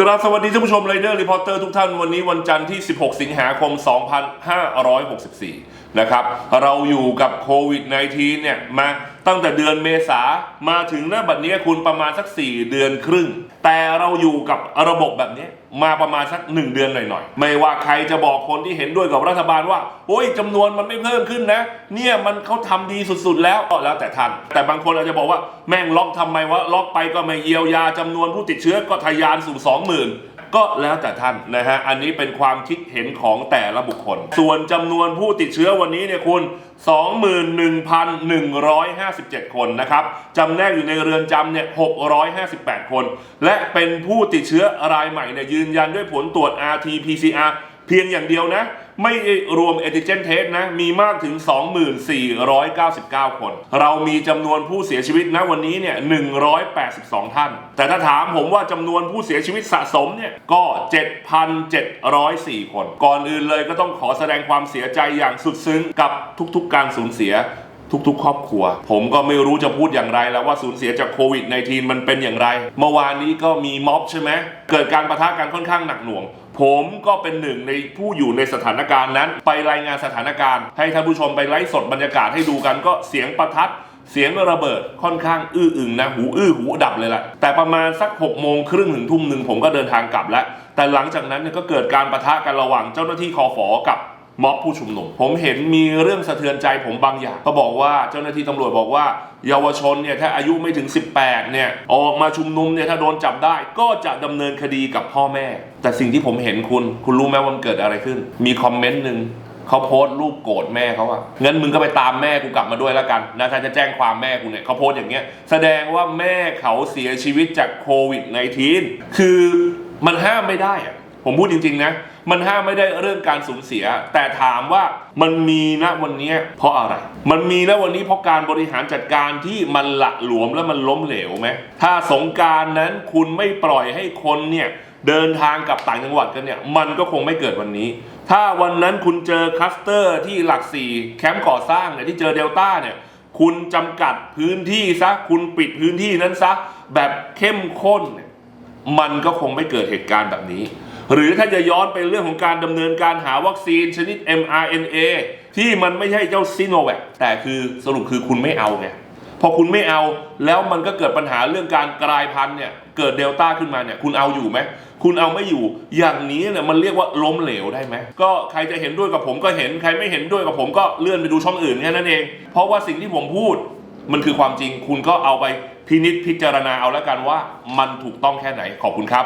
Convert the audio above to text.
กราบสวัสดีท่านผู้ชมไรเดอร์รีพอร์เตอร์ทุกท่านวันนี้วันจันทร์ที่ 16 สิงหาคม 2564 นะครับ เราอยู่กับโควิด -19 เนี่ยมา ตั้งแต่เดือนเมษามาถึงหน้าบัดนี้คุณประมาณสัก 4 เดือนครึ่ง แต่เราอยู่กับระบบแบบนี้มาประมาณสัก 1 เดือนหน่อยๆ ไม่ว่าใครจะบอกคนที่เห็นด้วยกับรัฐบาลว่า โอ้ยจำนวนมันไม่เพิ่มขึ้นนะ เนี่ยมันเขาทำดีสุดๆ แล้วก็แล้วแต่ท่าน แต่บางคนอาจจะบอกว่าแม่งล็อกทำไมวะล็อกไปก็ไม่เยียวยาจำนวนผู้ติดเชื้อก็ทะยานสู่ 20,000 ก็แล้วแต่ท่านนะฮะ อันนี้เป็นความคิดเห็นของแต่ละบุคคล ส่วนจำนวนผู้ติดเชื้อวันนี้เนี่ยคุณ 21,157 คนนะครับจำแนกอยู่ในเรือนจำเนี่ย 658 คน และเป็นผู้ติดเชื้อรายใหม่เนี่ยยืนยันด้วยผลตรวจ RT-PCR เพียงอย่างเดียวนะ ไม่รวมเอติเจนเทสนะ มีมากถึง 2499 คน เรามีจำนวนผู้เสียชีวิตนะวันนี้เนี่ย 182 ท่าน แต่ถ้าถามผมว่าจำนวนผู้เสียชีวิตสะสมเนี่ย ก็ 7,704 คน ก่อนอื่นเลยก็ต้องขอแสดงความเสียใจอย่างสุดซึ้งกับทุกๆ การสูญเสียทุกๆ ครอบครัว ผมก็ไม่รู้จะพูดอย่างไรแล้วว่าสูญเสียจากโควิด -19 มันเป็นอย่างไร เมื่อวานนี้ก็มีม็อบใช่ไหมเกิดการประทะกันค่อนข้างหนักหน่วง ผมก็เป็นหนึ่งในผู้อยู่ในสถานการณ์นั้น ไปรายงานสถานการณ์ ให้ท่านผู้ชมไปไลฟ์สดบรรยากาศให้ดูกันก็เสียงประทัดเสียงระเบิดค่อนข้างอื้ออึงนะ หูอื้อหูดับเลยล่ะ แต่ประมาณสัก6กโมงครึ่งถึงทุ่มหนึ่งผมก็เดินทางกลับแล้ว แต่หลังจากนั้นเนี่ยก็เกิดการประทะกันระหว่างเจ้าหน้าที่คอฟอกับ ม็อบผู้ชุมนุม ผมเห็นมีเรื่องสะเทือนใจผมบางอย่าง ก็บอกว่าเจ้าหน้าที่ตำรวจบอกว่า เยาวชนเนี่ยถ้าอายุไม่ถึง 18 เนี่ย ออกมาชุมนุมเนี่ยถ้าโดนจับได้ก็จะดำเนินคดีกับพ่อแม่ แต่สิ่งที่ผมเห็นคุณ คุณรู้ไหมว่ามันเกิดอะไรขึ้น มีคอมเมนต์หนึ่งเขาโพสต์รูปโกรธแม่เขาอะงั้นมึงก็ไปตามแม่กูกลับมาด้วยแล้วกันนะถ้าจะแจ้งความแม่กูเนี่ยเขาโพสต์อย่างเงี้ย แสดงว่าแม่เขาเสียชีวิตจากโควิด -19 คือมันห้ามไม่ได้อะ ผมพูดจริงๆนะ มันห้ามไม่ได้เรื่องการสูญเสีย แต่ถามว่ามันมีณวันนี้เพราะอะไร มันมีณวันนี้เพราะการบริหารจัดการที่มันหละหลวมและมันล้มเหลวไหมถ้าสงการนั้นคุณไม่ปล่อยให้คนเนี่ยเดินทางกลับต่างจังหวัดกันเนี่ยมันก็คงไม่เกิดวันนี้ ถ้าวันนั้นคุณเจอคลัสเตอร์ที่หลักสี่แคมป์ก่อสร้างเนี่ยที่เจอเดลต้าเนี่ยคุณจำกัดพื้นที่ซะคุณปิดพื้นที่นั้นซะแบบเข้มข้นเนี่ยมันก็คงไม่เกิดเหตุการณ์แบบนี้ หรือถ้าจะย้อนไปเรื่องของการดำเนินการหาวัคซีนชนิด mRNA ที่มันไม่ใช่เจ้าซิโนแวคแต่คือสรุปคือคุณไม่เอาไงพอคุณไม่เอาแล้วมันก็เกิดปัญหาเรื่องการกลายพันธุ์เนี่ยเกิดเดลต้าขึ้นมาเนี่ยคุณเอาอยู่ไหมคุณเอาไม่อยู่อย่างนี้เนี่ยมันเรียกว่าล้มเหลวได้ไหมก็ใครจะเห็นด้วยกับผมก็เห็นใครไม่เห็นด้วยกับผมก็เลื่อนไปดูช่องอื่นแค่นั้นเอง เพราะว่าสิ่งที่ผมพูด มันคือความจริงคุณก็เอาไปพินิจพิจารณาเอาแล้วกันว่า มันถูกต้องแค่ไหนขอบคุณครับ